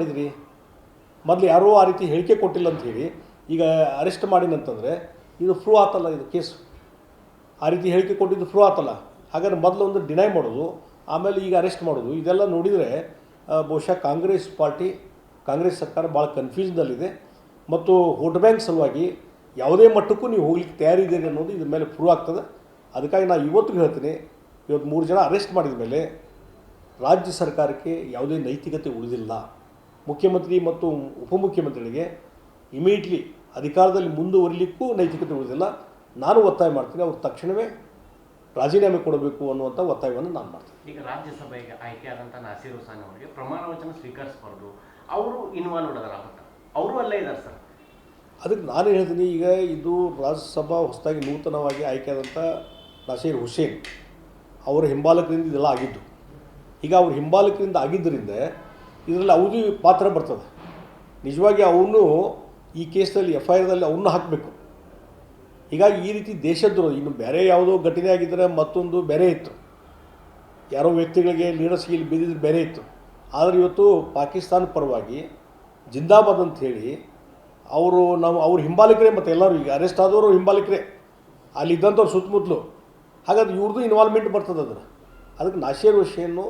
ಮಾಡಿದ್ರಿ ಮೊದಲು ಯಾರೂ ಆ ರೀತಿ ಹೇಳಿಕೆ ಕೊಟ್ಟಿಲ್ಲ ಅಂತ ಹೇಳಿ, ಈಗ ಅರೆಸ್ಟ್ ಮಾಡಿನಂತಂದರೆ ಇದು ಫ್ರೂ ಆತಲ್ಲ ಇದು ಕೇಸ್ ಆ ರೀತಿ ಹೇಳಿಕೆ ಕೊಟ್ಟಿದ್ದು ಫ್ರೂ ಆತಲ್ಲ. ಹಾಗಾದ್ರೆ ಮೊದಲು ಒಂದು ಡಿನೈ ಮಾಡೋದು, ಆಮೇಲೆ ಈಗ ಅರೆಸ್ಟ್ ಮಾಡೋದು. ಇದೆಲ್ಲ ನೋಡಿದರೆ ಬಹುಶಃ ಕಾಂಗ್ರೆಸ್ ಪಾರ್ಟಿ, ಕಾಂಗ್ರೆಸ್ ಸರ್ಕಾರ ಭಾಳ ಕನ್ಫ್ಯೂಸ್ನಲ್ಲಿದೆ ಮತ್ತು ವೋಟ್ ಬ್ಯಾಂಕ್ ಸಲುವಾಗಿ ಯಾವುದೇ ಮಟ್ಟಕ್ಕೂ ನೀವು ಹೋಗ್ಲಿಕ್ಕೆ ತಯಾರಿದ್ದೀರಿ ಅನ್ನೋದು ಇದ್ರ ಮೇಲೆ ಪ್ರೂವ್ ಆಗ್ತದೆ. ಅದಕ್ಕಾಗಿ ನಾನು ಇವತ್ತಿಗೂ ಹೇಳ್ತೀನಿ, ಇವತ್ತು ಮೂರು ಜನ ಅರೆಸ್ಟ್ ಮಾಡಿದ ಮೇಲೆ ರಾಜ್ಯ ಸರ್ಕಾರಕ್ಕೆ ಯಾವುದೇ ನೈತಿಕತೆ ಉಳಿದಿಲ್ಲ. ಮುಖ್ಯಮಂತ್ರಿ ಮತ್ತು ಉಪಮುಖ್ಯಮಂತ್ರಿಗಳಿಗೆ ಇಮಿಡಿಯೇಟ್ಲಿ ಅಧಿಕಾರದಲ್ಲಿ ಮುಂದುವರಿಲಿಕ್ಕೂ ನೈತಿಕತೆ ಉಳಿದಿಲ್ಲ. ನಾನು ಒತ್ತಾಯ ಮಾಡ್ತೀನಿ ಅವ್ರು ತಕ್ಷಣವೇ ರಾಜೀನಾಮೆ ಕೊಡಬೇಕು ಅನ್ನುವಂಥ ಒತ್ತಾಯವನ್ನು ನಾನು ಮಾಡ್ತೀನಿ. ಈಗ ರಾಜ್ಯಸಭೆಗೆ ಆಯ್ಕೆಯಾದಂಥ ನಾಸೀರ್ ಹುಸೇನ್ ಅವರಿಗೆ ಪ್ರಮಾಣ ವಚನ ಸ್ವೀಕರಿಸಬಾರ್ದು. ಅವರು ಇನ್ವಾಲ್ವ್ ಅದಾರ ಅವರು ಅಲ್ಲೇ ಇದ್ದಾರೆ ಸರ್. ಅದಕ್ಕೆ ನಾನು ಹೇಳ್ತೀನಿ ಈಗ ಇದು ರಾಜ್ಯಸಭಾ ಹೊಸದಾಗಿ ನೂತನವಾಗಿ ಆಯ್ಕೆಯಾದಂಥ ನಾಸೀರ್ ಹುಸೇನ್ ಅವರ ಹಿಂಬಾಲಕರಿಂದ ಇದೆಲ್ಲ ಆಗಿದ್ದು. ಈಗ ಅವ್ರ ಹಿಂಬಾಲಕರಿಂದ ಆಗಿದ್ದರಿಂದ ಇದರಲ್ಲಿ ಅವಧಿ ಪಾತ್ರ ಬರ್ತದೆ. ನಿಜವಾಗಿ ಅವನು ಈ ಕೇಸಲ್ಲಿ ಎಫ್ ಐ ಆರ್ದಲ್ಲಿ ಅವನ್ನ ಹಾಕಬೇಕು. ಹೀಗಾಗಿ ಈ ರೀತಿ ದೇಶದ್ರೋಹ, ಇನ್ನು ಬೇರೆ ಯಾವುದೋ ಘಟನೆ ಆಗಿದ್ದರೆ ಮತ್ತೊಂದು ಬೇರೆ ಇತ್ತು. ಯಾರೋ ವ್ಯಕ್ತಿಗಳಿಗೆ ಲೀಡರ್ಸ್ಗೆ ಇಲ್ಲಿ ಬಿದ್ದಿದ್ದು ಬೇರೆ ಇತ್ತು. ಆದರೆ ಇವತ್ತು ಪಾಕಿಸ್ತಾನ ಪರವಾಗಿ ಜಿಂದಾಬಾದ್ ಅಂತ ಹೇಳಿ ಅವರು ನಾವು, ಅವ್ರ ಹಿಂಬಾಲಕರೇ ಮತ್ತು ಎಲ್ಲರೂ ಈಗ ಅರೆಸ್ಟ್ ಆದವರು ಹಿಂಬಾಲಕರೇ. ಅಲ್ಲಿ ಇದ್ದಂಥವ್ರು ಸುತ್ತಮುತ್ತಲು. ಹಾಗಾದ್ರೆ ಇವ್ರದ್ದು ಇನ್ವಾಲ್ವ್ಮೆಂಟ್ ಬರ್ತದೆ ಅದರ ಅದಕ್ಕೆ ನಾಶೇರ್ ಹುಸೇನು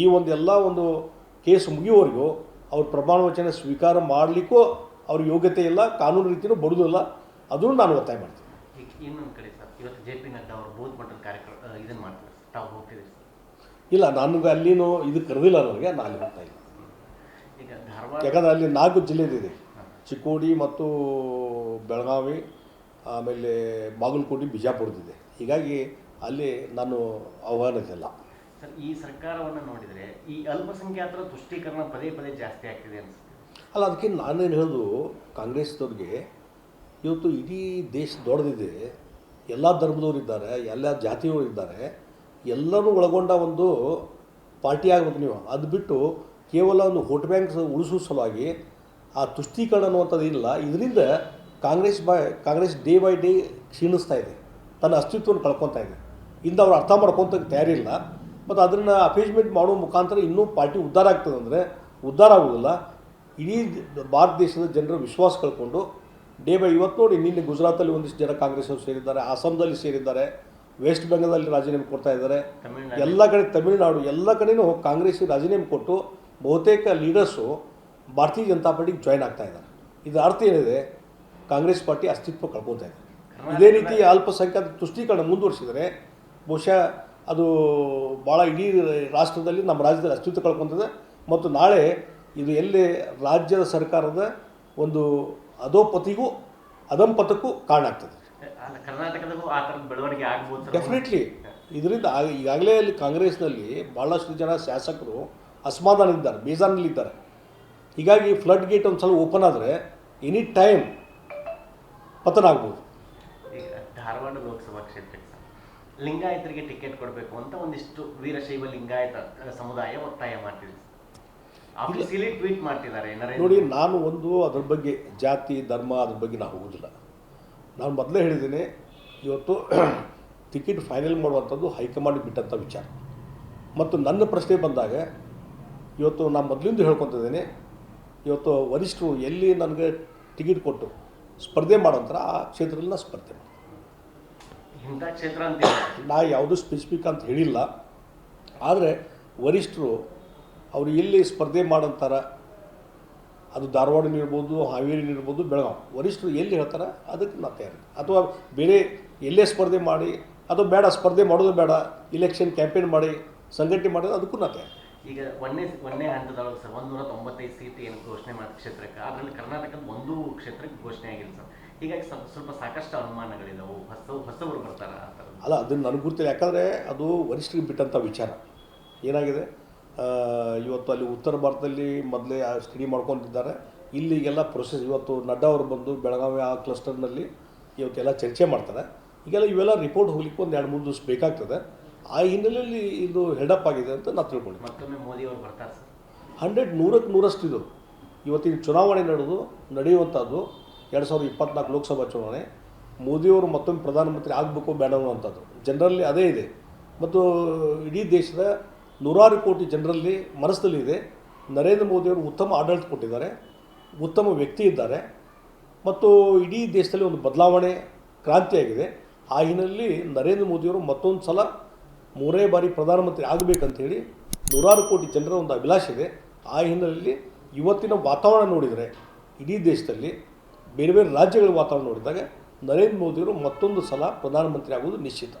ಈ ಒಂದು ಎಲ್ಲ ಒಂದು ಕೇಸ್ ಮುಗಿಯುವವರೆಗೂ ಅವ್ರ ಪ್ರಮಾಣ ವಚನ ಸ್ವೀಕಾರ ಮಾಡಲಿಕ್ಕೂ ಅವ್ರ ಯೋಗ್ಯತೆ ಇಲ್ಲ ಕಾನೂನು ರೀತಿಯೂ ಬರುವುದಿಲ್ಲ ಅದನ್ನು ನಾನು ಒತ್ತಾಯ ಮಾಡ್ತೀನಿ. ಇನ್ನೊಂದು ಕಡೆ ಸರ್ ಇವತ್ತು ಜೆ ಪಿ ನಡ್ಡಾ ಅವರು ಬೂತ್ ಮಟ್ಟದ ಕಾರ್ಯಕ್ರಮ ಇದನ್ನು ಮಾಡ್ತಾರೆ. ತಾವು ಹೋಗ್ತಿದ್ದೀರಿ ಇಲ್ಲ ನನಗೆ ಅಲ್ಲಿನೂ ಇದು ಕರೆದಿಲ್ಲ ನನಗೆ ನಾನು ಅಲ್ಲಿ ಹೋಗ್ತಾ ಇಲ್ಲ. ಈಗ ಧಾರವಾಡ ಯಾಕಂದರೆ ಅಲ್ಲಿ ನಾಲ್ಕು ಜಿಲ್ಲೆದಿದೆ ಚಿಕ್ಕೋಡಿ ಮತ್ತು ಬೆಳಗಾವಿ ಆಮೇಲೆ ಬಾಗಲಕೋಟೆ ಬಿಜಾಪುರದಿದೆ ಹೀಗಾಗಿ ಅಲ್ಲಿ ನಾನು ಆಹ್ವಾನಿಸಿಲ್ಲ. ಈ ಸರ್ಕಾರವನ್ನು ನೋಡಿದರೆ ಈ ಅಲ್ಪಸಂಖ್ಯಾತರ ತುಷ್ಟೀಕರಣ ಪದೇ ಪದೇ ಜಾಸ್ತಿ ಆಗ್ತಿದೆ ಅನ್ಸುತ್ತೆ. ಅಲ್ಲ, ಅದಕ್ಕೆ ನಾನೇನು ಹೇಳೋದು ಕಾಂಗ್ರೆಸ್ದವ್ರಿಗೆ ಇವತ್ತು ಇಡೀ ದೇಶ ದೊಡ್ಡದಿದೆ. ಎಲ್ಲ ಧರ್ಮದವ್ರು ಇದ್ದಾರೆ, ಎಲ್ಲ ಜಾತಿಯವರು ಇದ್ದಾರೆ. ಎಲ್ಲರೂ ಒಳಗೊಂಡ ಒಂದು ಪಾರ್ಟಿ ಆಗಬೇಕು ನೀವು. ಅದು ಬಿಟ್ಟು ಕೇವಲ ಒಂದು ವೋಟ್ ಬ್ಯಾಂಕ್ ಉಳಿಸೋ ಸಲುವಾಗಿ ಆ ತುಷ್ಟೀಕರಣ ಅನ್ನುವಂಥದ್ದು ಇಲ್ಲ ಇದರಿಂದ Congress by Congress day by day ಕ್ಷೀಣಿಸ್ತಾ ಇದೆ. ತನ್ನ ಅಸ್ತಿತ್ವವನ್ನು ಕಳ್ಕೊತಾ ಇದೆ. ಇಂದ ಅವ್ರು ಅರ್ಥ ಮಾಡ್ಕೊತ ತಯಾರಿಲ್ಲ. ಮತ್ತು ಅದನ್ನು ಅಪೀಸ್ಮೆಂಟ್ ಮಾಡೋ ಮುಖಾಂತರ ಇನ್ನೂ ಪಾರ್ಟಿ ಉದ್ಧಾರ ಆಗ್ತದೆ ಅಂದರೆ ಉದ್ಧಾರ ಆಗೋದಿಲ್ಲ ಇಡೀ ಭಾರತ ದೇಶದ ಜನರ ವಿಶ್ವಾಸ ಕಳ್ಕೊಂಡು ಡೇ ಬೈ ಇವತ್ತು ನೋಡಿ ನಿನ್ನೆ ಗುಜರಾತಲ್ಲಿ ಒಂದಿಷ್ಟು ಜನ ಕಾಂಗ್ರೆಸ್ ಅವರು ಸೇರಿದ್ದಾರೆ ಅಸ್ಸಾಂದಲ್ಲಿ ಸೇರಿದ್ದಾರೆ ವೆಸ್ಟ್ ಬೆಂಗಾಲಲ್ಲಿ ರಾಜೀನಾಮೆ ಕೊಡ್ತಾ ಇದ್ದಾರೆ. ಎಲ್ಲ ಕಡೆ ತಮಿಳುನಾಡು ಎಲ್ಲ ಕಡೆನೂ ಕಾಂಗ್ರೆಸ್ ರಾಜೀನಾಮೆ ಕೊಟ್ಟು ಬಹುತೇಕ ಲೀಡರ್ಸು ಭಾರತೀಯ ಜನತಾ ಪಾರ್ಟಿಗೆ ಜಾಯ್ನ್ ಆಗ್ತಾ ಇದ್ದಾರೆ. ಇದರ ಅರ್ಥ ಏನಿದೆ? ಕಾಂಗ್ರೆಸ್ ಪಾರ್ಟಿ ಅಸ್ತಿತ್ವ ಕಳ್ಕೊತಾ ಇದೆ. ಇದೇ ರೀತಿ ಅಲ್ಪಸಂಖ್ಯಾತ ತುಷ್ಟೀಕರಣ ಮುಂದುವರಿಸಿದರೆ ಬಹುಶಃ ಅದು ಭಾಳ ಇಡೀ ರಾಷ್ಟ್ರದಲ್ಲಿ ನಮ್ಮ ರಾಜ್ಯದಲ್ಲಿ ಅಸ್ತಿತ್ವ ಕಳ್ಕೊತದೆ. ಮತ್ತು ನಾಳೆ ಇದು ಎಲ್ಲಿ ರಾಜ್ಯದ ಸರ್ಕಾರದ ಒಂದು ಅಧೋಪತಿಗೂ ಅಧಂಪತಕ್ಕೂ ಕಾರಣ ಆಗ್ತದೆ. ಅಲ್ಲ ಕರ್ನಾಟಕದಾಗೂ ಆ ಥರದ ಬೆಳವಣಿಗೆ ಆಗ್ಬೋದು ಸರ್ ಡೆಫಿನೆಟ್ಲಿ ಇದರಿಂದ ಈಗಾಗಲೇ ಅಲ್ಲಿ ಕಾಂಗ್ರೆಸ್ನಲ್ಲಿ ಭಾಳಷ್ಟು ಜನ ಶಾಸಕರು ಅಸಮಾಧಾನ ಇದ್ದಾರೆ ಬೇಜಾರಿನಲ್ಲಿದ್ದಾರೆ ಹೀಗಾಗಿ ಫ್ಲಡ್ ಗೇಟ್ ಒಂದು ಸಲ ಓಪನ್ ಆದರೆ ಎನಿ ಟೈಮ್ ಪತನ ಆಗ್ಬೋದು. ಈಗ ಧಾರವಾಡ ಲೋಕಸಭಾ ಕ್ಷೇತ್ರಕ್ಕೆ ಲಿಂಗಾಯತರಿಗೆ ಟಿಕೆಟ್ ಕೊಡಬೇಕು ಅಂತ ಒಂದಿಷ್ಟು ವೀರಶೈವ ಲಿಂಗಾಯತ ಸಮುದಾಯ ಒತ್ತಾಯ ಮಾಡ್ತಿದೆ ಆಫೀಸಿಯಲಿ ಟ್ವೀಟ್ ಮಾಡ್ತಿದ್ದಾರೆ ನೋಡಿ ನಾನು ಒಂದು ಅದ್ರ ಬಗ್ಗೆ ಜಾತಿ ಧರ್ಮ ಅದ್ರ ಬಗ್ಗೆ ನಾನು ಹೋಗೋದಿಲ್ಲ. ನಾನು ಮೊದಲೇ ಹೇಳಿದ್ದೀನಿ ಇವತ್ತು ಟಿಕೆಟ್ ಫೈನಲ್ ಮಾಡುವಂಥದ್ದು ಹೈಕಮಾಂಡ್ ಬಿಟ್ಟಂಥ ವಿಚಾರ. ಮತ್ತು ನನ್ನ ಪ್ರಶ್ನೆ ಬಂದಾಗ ಇವತ್ತು ನಾನು ಮೊದಲಿಂದ ಹೇಳ್ಕೊತಿದ್ದೀನಿ ಇವತ್ತು ವರಿಷ್ಠರು ಎಲ್ಲಿ ನನಗೆ ಟಿಕೆಟ್ ಕೊಟ್ಟು ಸ್ಪರ್ಧೆ ಮಾಡೋಂಥರ ಆ ಕ್ಷೇತ್ರದಲ್ಲಿ ನಾನು ಸ್ಪರ್ಧೆ ಮಾಡ್ತೀನಿ ಇಂಥ ಕ್ಷೇತ್ರ ಅಂತ ಇಲ್ಲ. ನಾ ಯಾವುದೂ ಸ್ಪೆಸಿಫಿಕ್ ಅಂತ ಹೇಳಿಲ್ಲ. ಆದರೆ ವರಿಷ್ಠರು ಅವರು ಎಲ್ಲಿ ಸ್ಪರ್ಧೆ ಮಾಡಂತಾರ. ಅದು ಧಾರವಾಡನಿರ್ಬೋದು ಹಾವೇರಿನಿರ್ಬೋದು ಬೆಳಗಾವಿ ವರಿಷ್ಠರು ಎಲ್ಲಿ ಹೇಳ್ತಾರೆ, ಅದಕ್ಕೆ ನಾ ತಯಾರಿ ಅಥವಾ ಬೇರೆ ಎಲ್ಲೇ ಸ್ಪರ್ಧೆ ಮಾಡಿ, ಅದು ಬೇಡ, ಸ್ಪರ್ಧೆ ಮಾಡೋದು ಬೇಡ ಇಲೆಕ್ಷನ್ ಕ್ಯಾಂಪೇನ್ ಮಾಡಿ, ಸಂಘಟನೆ ಮಾಡೋದು, ಅದಕ್ಕೂ ನಾ ತಯಾರಿ ಈಗ ಒಂದೇ ಒಂದೇ ಹಂತದೊಳಗೆ ಸರ್ ಒಂದೂರ ತೊಂಬತ್ತೈದು ಸೀಟ್ ಏನು ಘೋಷಣೆ ಮಾಡಿದ ಕ್ಷೇತ್ರಕ್ಕೆ ಅದರಲ್ಲಿ ಕರ್ನಾಟಕದ ಒಂದು ಕ್ಷೇತ್ರಕ್ಕೆ ಘೋಷಣೆ ಆಗಿಲ್ಲ ಸರ್. ಹೀಗಾಗಿ ಸ್ವಲ್ಪ ಸ್ವಲ್ಪ ಸಾಕಷ್ಟು ಅನುಮಾನಗಳಿದ್ದಾವೆ ಹೊಸ, ಹೊಸವರು ಬರ್ತಾರ ಥರದ್ದು. ಅಲ್ಲ, ಅದನ್ನು ನನಗೆ ಗೊತ್ತಿಲ್ಲ ಯಾಕಂದರೆ ಅದು ವರಿಷ್ಠರಿಗೆ ಬಿಟ್ಟಂಥ ವಿಚಾರ. ಏನಾಗಿದೆ? ಇವತ್ತು ಅಲ್ಲಿ ಉತ್ತರ ಭಾರತದಲ್ಲಿ ಮೊದಲೇ ಸ್ಟಡಿ ಮಾಡ್ಕೊಂಡಿದ್ದಾರೆ. ಇಲ್ಲಿಗೆಲ್ಲ ಪ್ರೊಸೆಸ್ ಇವತ್ತು ನಡ್ಡಾ ಅವರು ಬಂದು ಬೆಳಗಾವಿ ಆ ಕ್ಲಸ್ಟರ್ನಲ್ಲಿ ಇವತ್ತೆಲ್ಲ ಚರ್ಚೆ ಮಾಡ್ತಾರೆ. ಈಗೆಲ್ಲ ಇವೆಲ್ಲ ರಿಪೋರ್ಟ್ ಹೋಗ್ಲಿಕ್ಕೆ ಒಂದು ಎರಡು ಮೂರು ದಿವಸ ಬೇಕಾಗ್ತದೆ. ಆ ಹಿನ್ನೆಲೆಯಲ್ಲಿ ಇದು ಹೆಡಪ್ ಆಗಿದೆ ಅಂತ ನಾನು ತಿಳ್ಕೊಂಡಿದ್ದೆ ಮತ್ತೊಮ್ಮೆ ಮೋದಿ ಅವರು ಬರ್ತಾರೆ ಸರ್. ಹಂಡ್ರೆಡ್ ನೂರಕ್ಕೆ ನೂರಷ್ಟು ಇದು. ಇವತ್ತಿನ ಚುನಾವಣೆ ನಡೆದು ನಡೆಯುವಂಥದ್ದು ಎರಡು ಸಾವಿರದ ಇಪ್ಪತ್ನಾಲ್ಕು ಲೋಕಸಭಾ ಚುನಾವಣೆ. ಮೋದಿಯವರು ಮತ್ತೊಮ್ಮೆ ಪ್ರಧಾನಮಂತ್ರಿ ಆಗಬೇಕು ಬೇಡ ಅನ್ನುವಂಥದ್ದು. ಜನರಲ್ಲಿ ಅದೇ ಇದೆ. ಮತ್ತು ಇಡೀ ದೇಶದ ನೂರಾರು ಕೋಟಿ ಜನರಲ್ಲಿ ಮನಸ್ಸಲ್ಲಿ ಇದೆ. ನರೇಂದ್ರ ಮೋದಿಯವರು ಉತ್ತಮ ಆಡಳಿತ ಕೊಟ್ಟಿದ್ದಾರೆ. ಉತ್ತಮ ವ್ಯಕ್ತಿ ಇದ್ದಾರೆ. ಮತ್ತು ಇಡೀ ದೇಶದಲ್ಲಿ ಒಂದು ಬದಲಾವಣೆ ಕ್ರಾಂತಿಯಾಗಿದೆ. ಆ ಹಿನ್ನೆಲೆಯಲ್ಲಿ ನರೇಂದ್ರ ಮೋದಿಯವರು ಮತ್ತೊಂದು ಸಲ ಮೂರೇ ಬಾರಿ ಪ್ರಧಾನಮಂತ್ರಿ ಆಗಬೇಕಂತೇಳಿ ನೂರಾರು ಕೋಟಿ ಜನರ ಒಂದು ಅಭಿಲಾಷೆ ಇದೆ. ಆ ಹಿನ್ನೆಲೆಯಲ್ಲಿ ಇವತ್ತಿನ ವಾತಾವರಣ ನೋಡಿದರೆ ಇಡೀ ದೇಶದಲ್ಲಿ ಬೇರೆ ಬೇರೆ ರಾಜ್ಯಗಳ ವಾತಾವರಣ ನೋಡಿದಾಗ ನರೇಂದ್ರ ಮೋದಿಯವರು ಮತ್ತೊಂದು ಸಲ ಪ್ರಧಾನಮಂತ್ರಿ ಆಗುವುದು ನಿಶ್ಚಿತ.